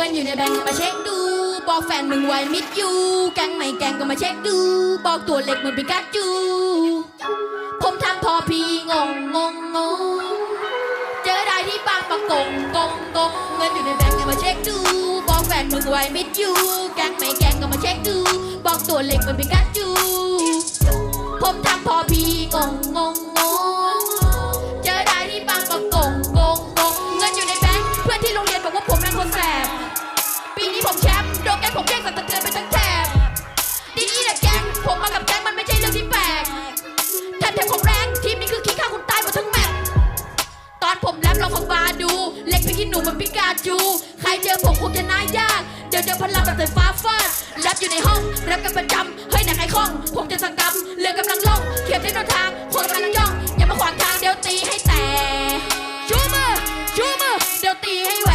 เงินอยู่ในแบงก์มาเช็คดู บอกแฟนมึงไว้มิดยูแกงไม่แกงก็มาเช็คดู บอกตัวเล็กเหมือนปิกาจู ผมทำพอพีงงงงงงเจอได้ที่บางประกงกงกงเงินอยู่ในแบงก์มาเช็คดู บอกแฟนมึงไว้มิดยูแกงไม่แกงก็มาเช็คดู บอกตัวเล็กเหมือนปิกาจู ผมทำพอพีงง รเจะน่ายาก เดี๋ยวเจอพลังแบบสายฟ้าฟาดแรปอยู่ในห้องแรปกันประจำเฮ้ยไหนใครคล่อง ผมจะสังกำเรือกำลังล่อง เขียนที่โนทางคนกำลังย่อง อย่ามาขวางทางเดี๋ยวตีให้แตกชูมือชูมือเดี๋ยวตีให้แหว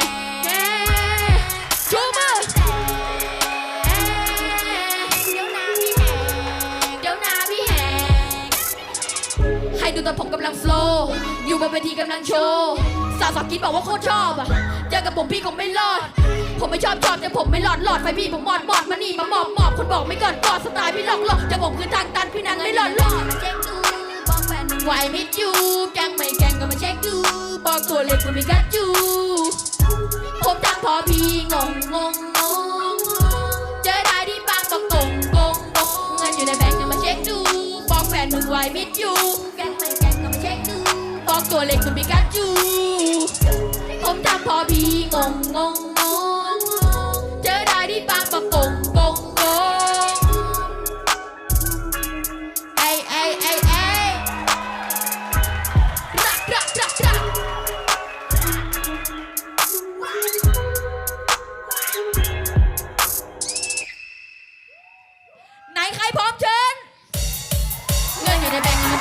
กเย้ชูมือเดี๋ยวนาพี่แหก ให้ดูตอนผมกำลังโฟล์อยู่บนเวทีกำลังโชว์ สาวสาวกินบอกว่าโคตรชอบอะเจอกับผมพี่คงไม่รอด ผมไม่ชอบชอบแต่ผมไม่หลอดหลอดไฟพี่ผมหมอดหมอดมานี่มาหมอบหมอบคนบอกไม่ก่อนกอดสไตล์พี่หลอกหลอกจะผมคือทางตันพี่นั้นไม่หลอดหลอดเช็คดูบอกแฟนมึงไหวมิดยูแกงไม่แกงก็มาเช็คดูบอกตัวเล็กมันมีกัดจูผมทำพอพี่งงงงงงเจอได้ที่บางประกงกงกงเงินอยู่ในแบงก์ก็มาเช็คดูบอกแฟนมึงไว้มิดยูแกงไม่แกงก็มาเช็คดูบอกตัวเล็กมันมีกัดจู ผมทำพอพี่งงงงงงเจอได้ที่บางประกงกงกงไอไอไอไอรักรักรักรักไหนใครพร้อมเชิญเงินอยู่ในแบงก์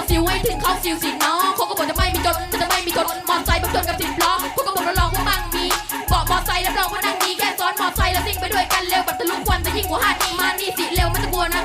เราซิวให้ถึงเขาฟิวสิน้องเขาก็บอกจะไม่มีจนจะไม่มีจนมอไซค์บังชนกับสิบล้อพวกก็บอกรับรองว่ามั่งมีบอกมอไซค์รับรองว่านั่งดีแค่ซ้อนมอไซค์แล้วซิ่งไปด้วยกันเร็วแบบทะลุควันจะยิ่งกว่าฮาดีมานี่สิเร็วไม่ต้องกลัวนะ